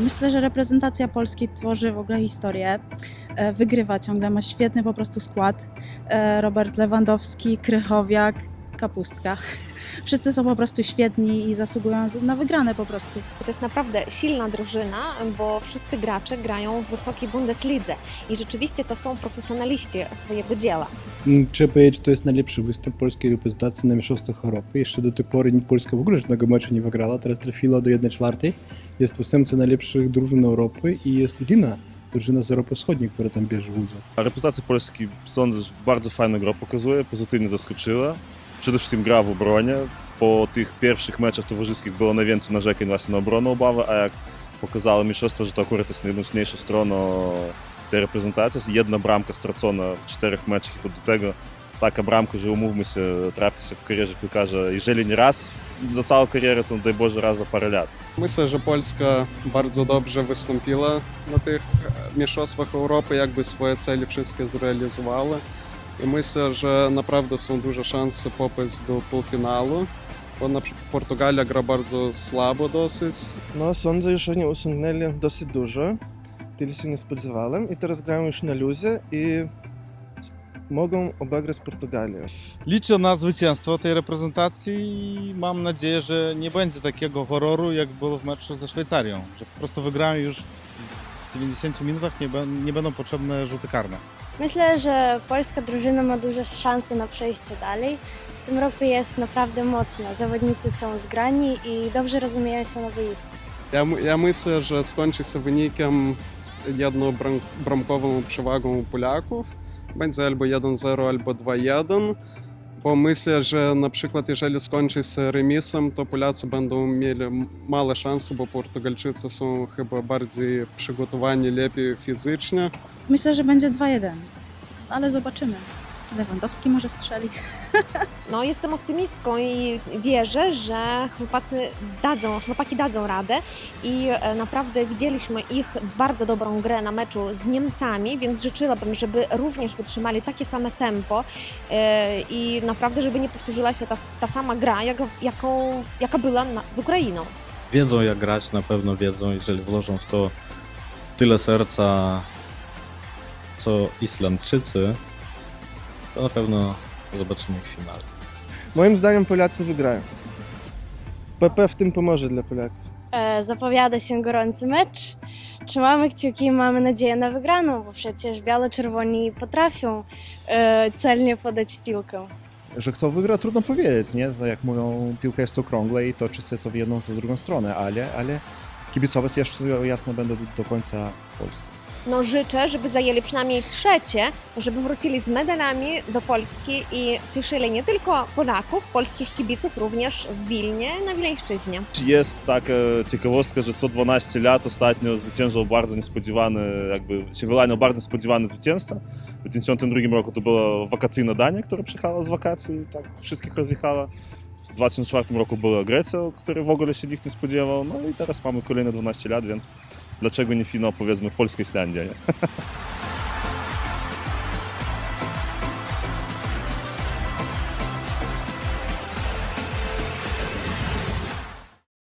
Myślę, że reprezentacja Polski tworzy w ogóle historię. E, Wygrywa ciągle, ma świetny po prostu skład. E, Robert Lewandowski, Krychowiak, Kapustka. Wszyscy są po prostu świetni i zasługują na wygrane po prostu. To jest naprawdę silna drużyna, bo wszyscy gracze grają w wysokiej Bundeslidze i rzeczywiście to są profesjonaliści swojego dzieła. Trzeba powiedzieć, to jest najlepszy występ polskiej reprezentacji na Mistrzostwach Europy. Jeszcze do tej pory Polska w ogóle żadnego meczu nie wygrała. Teraz trafiła do 1-4. Jest w ósemce najlepszych drużyn Europy i jest jedyna drużyna z Europy Wschodniej, która tam bierze udział. Reprezentacja Polski, sądzę, że bardzo fajną grę pokazuje, pozytywnie zaskoczyła. Przede wszystkim gra w obronie. Po tych pierwszych meczach towarzyskich było najwięcej narzekań właśnie na obronę obawy, a jak pokazało mistrzostwo, że to akurat jest najmocniejsza strona tej reprezentacji. Jedna bramka stracona w czterech meczach i to do tego taka bramka, że umówmy się, trafi się w karierze piłkarza, jeżeli nie raz za całą karierę, to daj Boże raz za parę lat. Myślę, że Polska bardzo dobrze wystąpiła na tych e, mistrzostwach Europy, jakby swoje cele wszystkie zrealizowała. I myślę, że naprawdę są duże szanse popасть do półfinału. Bo na przykład Portugalia gra bardzo słabo dosyć. No, sądzę, że oni osiągnęli dosyć dużo. Tyle się nie spodziewałem. I teraz grają już na luzie i mogą obegrać Portugalię. Liczę na zwycięstwo tej reprezentacji i mam nadzieję, że nie będzie takiego horroru, jak było w meczu ze Szwajcarią. Że po prostu wygrają już w 90 minutach, nie, nie będą potrzebne rzuty karne. Myślę, że polska drużyna ma duże szanse na przejście dalej. W tym roku jest naprawdę mocna. Zawodnicy są zgrani i dobrze rozumieją się na boisku. Ja, ja myślę, że skończy się wynikiem jednobramkową przewagą Polaków. Będzie albo 1-0, albo 2-1. Bo myślę, że na przykład jeżeli skończy się remisem, to Polacy będą mieli małe szanse, bo Portugalczycy są chyba bardziej przygotowani lepiej fizycznie. Myślę, że będzie 2-1, ale zobaczymy. Lewandowski może strzeli. No, jestem optymistką i wierzę, że chłopacy dadzą, chłopaki dadzą radę i e, naprawdę widzieliśmy ich bardzo dobrą grę na meczu z Niemcami, więc życzyłabym, żeby również wytrzymali takie same tempo e, i naprawdę, żeby nie powtórzyła się ta, ta sama gra, jaka, jaką, jaka była na, z Ukrainą. wiedzą jak grać, na pewno wiedzą, jeżeli włożą w to tyle serca, co Islandczycy, to na pewno zobaczymy ich finale. Moim zdaniem Polacy wygrają. PP w tym pomoże dla Polaków. E, zapowiada się gorący mecz. Trzymamy kciuki i mamy nadzieję na wygraną, bo przecież biało-czerwoni potrafią e, celnie podać piłkę. że kto wygra, trudno powiedzieć, nie? To jak mówią, piłka jest okrągła i toczy się to w jedną, to w drugą stronę, ale, ale kibicować jeszcze jasno będą do, końca Polsce. No życzę, żeby zajęli przynajmniej trzecie, żeby wrócili z medalami do Polski i cieszyli nie tylko Polaków, polskich kibiców również w Wilnie, na Wileńszczyźnie. Jest taka ciekawostka, że co 12 lat ostatnio zwyciężał bardzo niespodziewany, jakby się wyłaniał bardzo niespodziewany zwycięzca. W 1992 roku to była wakacyjna Dania, która przyjechała z wakacji tak wszystkich rozjechała. W 2004 roku była Grecja, która w ogóle się nikt nie spodziewał. No i teraz mamy kolejne 12 lat, więc dlaczego nie finał, powiedzmy, Polska-Islandia, nie?